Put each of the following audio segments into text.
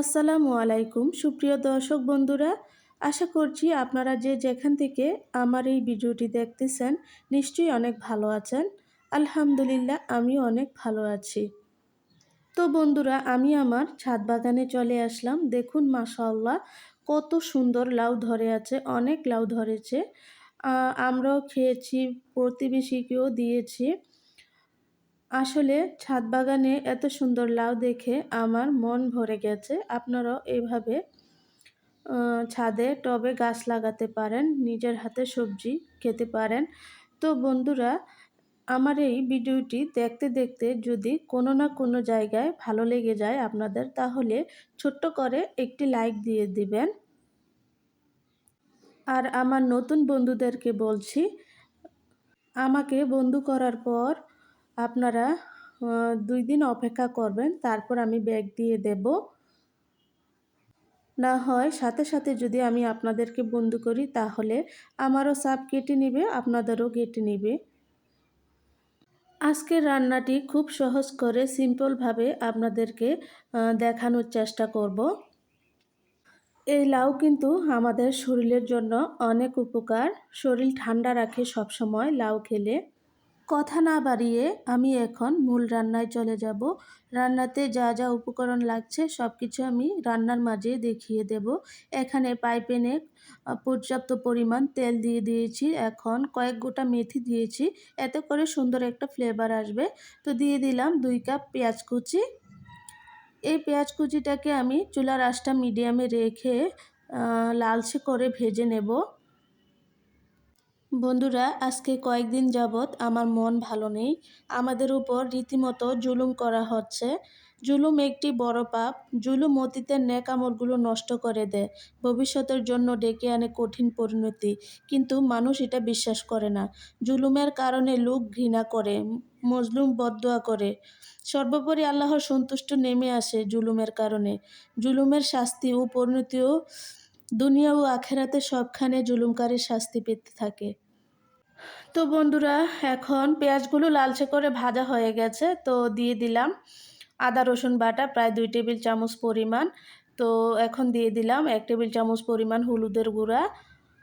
আসসালামু আলাইকুম। সুপ্রিয় দর্শক বন্ধুরা, আশা করছি আপনারা যে যেখান থেকে আমার এই ভিডিওটি দেখতেছেন, নিশ্চয়ই অনেক ভালো আছেন। আলহামদুলিল্লাহ, আমিও অনেক ভালো আছি। তো বন্ধুরা, আমি আমার ছাদ বাগানে চলে আসলাম। দেখুন মাশাল্লাহ কত সুন্দর লাউ ধরে আছে, অনেক লাউ ধরেছে। আমরাও খেয়েছি, প্রতিবেশীকেও দিয়েছি। আসলে ছাদ বাগানে এত সুন্দর লাউ দেখে আমার মন ভরে গেছে। আপনারাও এভাবে ছাদে টবে গাছ লাগাতে পারেন, নিজের হাতে সবজি খেতে পারেন। তো বন্ধুরা, আমার এই ভিডিওটি দেখতে দেখতে যদি কোনো না কোনো জায়গায় ভালো লেগে যায় আপনাদের, তাহলে ছোট্ট করে একটি লাইক দিয়ে দিবেন। আর আমার নতুন বন্ধুদেরকে বলছি, আমাকে বন্ধু করার পর আপনারা দুই দিন অপেক্ষা করবেন, তারপর আমি ব্যাগ দিয়ে দেব। না হয় সাথে সাথে যদি আমি আপনাদেরকে বন্ধু করি, তাহলে আমারও সাপ কেটে নিবে, আপনাদেরও কেটে নিবে। আজকের রান্নাটি খুব সহজ করে সিম্পলভাবে আপনাদেরকে দেখানোর চেষ্টা করব। এই লাউ কিন্তু আমাদের শরীরের জন্য অনেক উপকার। শরীর ঠান্ডা রাখে সবসময় লাউ খেলে। কথা না বাড়িয়ে আমি এখন মূল রান্নায় চলে যাব। রান্নাতে যা যা উপকরণ লাগছে সব কিছু আমি রান্নার মাঝে দেখিয়ে দেব। এখানে পাইপেনে পর্যাপ্ত পরিমাণ তেল দিয়ে দিয়েছি। এখন কয়েক গোটা মেথি দিয়েছি। এতে করে সুন্দর একটা ফ্লেভার আসবে। তো দিয়ে দিলাম দুই কাপ পেঁয়াজ কুচি। এই পেঁয়াজ কুচিটাকে আমি চুলার আঁচটা মিডিয়ামে রেখে লালচে করে ভেজে নেব। বন্ধুরা, আজকে কয়েকদিন যাবৎ আমার মন ভালো নেই। আমাদের উপর রীতিমতো জুলুম করা হচ্ছে। জুলুম একটি বড় পাপ। জুলুম অতীতের ন্যাক আমলগুলো নষ্ট করে দেয়। ভবিষ্যতের জন্য ডেকে আনে কঠিন পরিণতি। কিন্তু মানুষ এটা বিশ্বাস করে না। জুলুমের কারণে লোক ঘৃণা করে, মজলুম বদোয়া করে। সর্বোপরি আল্লাহর সন্তুষ্ট নেমে আসে জুলুমের কারণে। জুলুমের শাস্তি ও পরিণতিও দুনিয়া ও আখেরাতে সবখানে জুলুমকারীর শাস্তি পেতে থাকে। তো বন্ধুরা, এখন পেঁয়াজগুলো লালচে করে ভাজা হয়ে গেছে। তো দিয়ে দিলাম আদা, রসুন বাটা, প্রায় দুই টেবিল চামচ পরিমাণ। তো এখন দিয়ে দিলাম এক টেবিল চামচ পরিমাণ হলুদের গুঁড়া।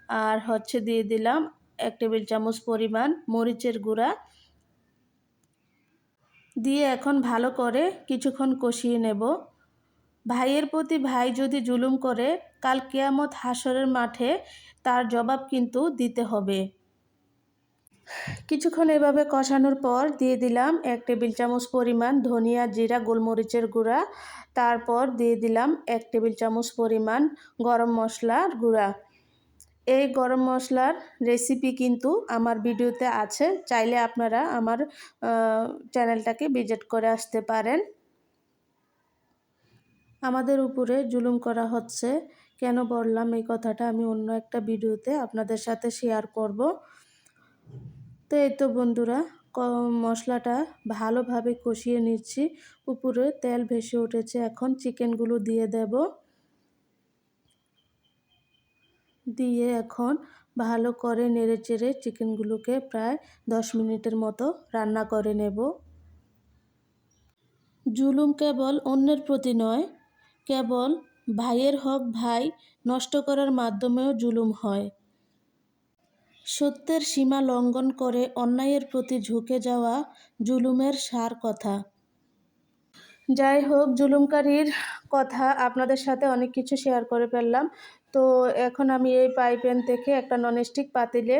আর হচ্ছে দিয়ে দিলাম এক টেবিল চামচ পরিমাণ মরিচের গুঁড়া। দিয়ে এখন ভালো করে কিছুক্ষণ কষিয়ে নেব। ভাইয়ের প্রতি ভাই যদি জুলুম করে, কাল কেয়ামত হাসরের মাঠে তার জবাব কিন্তু দিতে হবে। কিছুক্ষণ এভাবে কষানোর পর দিয়ে দিলাম এক টেবিল চামচ পরিমাণ ধনিয়া জিরা, গোলমরিচের গুঁড়া। তারপর দিয়ে দিলাম এক টেবিল চামচ পরিমাণ গরম মশলার গুঁড়া। এই গরম মশলার রেসিপি কিন্তু আমার ভিডিওতে আছে। চাইলে আপনারা আমার চ্যানেলটাকে ভিজিট করে আসতে পারেন। আমাদের উপরে জুলুম করা হচ্ছে। কেন বললাম এই কথাটা আমি অন্য একটা ভিডিওতে আপনাদের সাথে শেয়ার করব। তো এই তো বন্ধুরা মশলাটা ভালোভাবে কষিয়ে নিচ্ছি। উপরে তেল ভেসে উঠেছে, এখন চিকেনগুলো দিয়ে দেব। দিয়ে এখন ভালো করে নেড়ে চেড়ে চিকেনগুলোকে প্রায় দশ মিনিটের মতো রান্না করে নেব। জুলুম কেবল অন্যের প্রতি নয়, কেবল ভাইয়ের হক ভাই নষ্ট করার মাধ্যমেও জুলুম হয়। সত্যের সীমা লঙ্ঘন করে অন্যায়ের প্রতি ঝুঁকে যাওয়া জুলুমের সার কথা। যাই হোক, জুলুমকারীর কথা আপনাদের সাথে অনেক কিছু শেয়ার করে ফেললাম। তো এখন আমি এই পাইপেন থেকে একটা ননস্টিক পাতিলে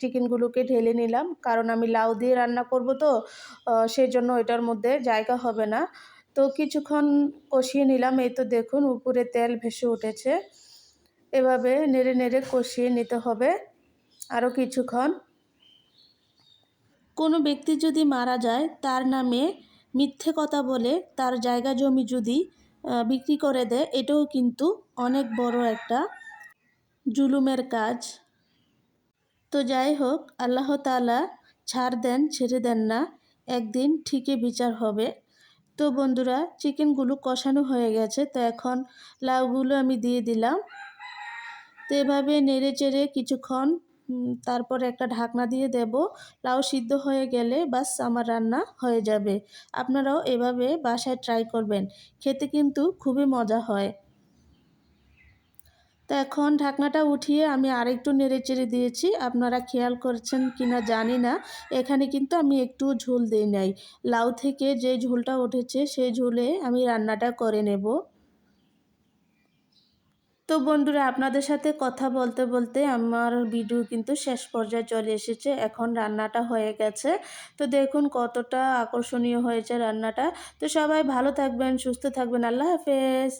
চিকেনগুলোকে ঢেলে নিলাম। কারণ আমি লাউ দিয়ে রান্না করব তো সেই জন্য এটার মধ্যে জায়গা হবে না। তো কিছুক্ষণ কষিয়ে নিলাম। এই তো দেখুন, উপরে তেল ভেসে উঠেছে। এভাবে নেড়ে নেড়ে কষিয়ে নিতে হবে। আরও কিছুক্ষণ। কোনো ব্যক্তি যদি মারা যায়, তার নামে মিথ্যে কথা বলে তার জায়গা জমি যদি বিক্রি করে দেয়, এটাও কিন্তু অনেক বড় একটা জুলুমের কাজ। তো যাই হোক, আল্লাহ তালা ছাড় দেন, ছেড়ে দেন না, একদিন ঠিকই বিচার হবে। তো বন্ধুরা, চিকেনগুলো কষানো হয়ে গেছে, তো এখন লাউগুলো আমি দিয়ে দিলাম। তো এভাবে নেড়ে চেড়ে কিছুক্ষণ তারপরে একটা ঢাকনা দিয়ে দেব। লাউ সিদ্ধ হয়ে গেলে বাস আমার রান্না হয়ে যাবে। আপনারাও এভাবে বাসায় ট্রাই করবেন। খেতে কিন্তু খুবই মজা হয়। তো এখন ঢাকনাটা উঠিয়ে আমি আরেকটু নেড়েচেড়ে দিয়েছি। আপনারা খেয়াল করছেন কিনা জানি না। এখানে কিন্তু আমি একটু ঝোল দিই নাই। লাউ থেকে যে ঝোলটা উঠেছে সেই ঝোলে আমি রান্নাটা করে নেব। তো বন্ধুরা, আপনাদের সাথে কথা বলতে বলতে আমার ভিডিও কিন্তু শেষ পর্যায়ে চলে এসেছে। এখন রান্নাটা হয়ে গেছে। তো দেখুন কতটা আকর্ষণীয় হয়েছে রান্নাটা। তো সবাই ভালো থাকবেন, সুস্থ থাকবেন। আল্লাহ হাফেজ।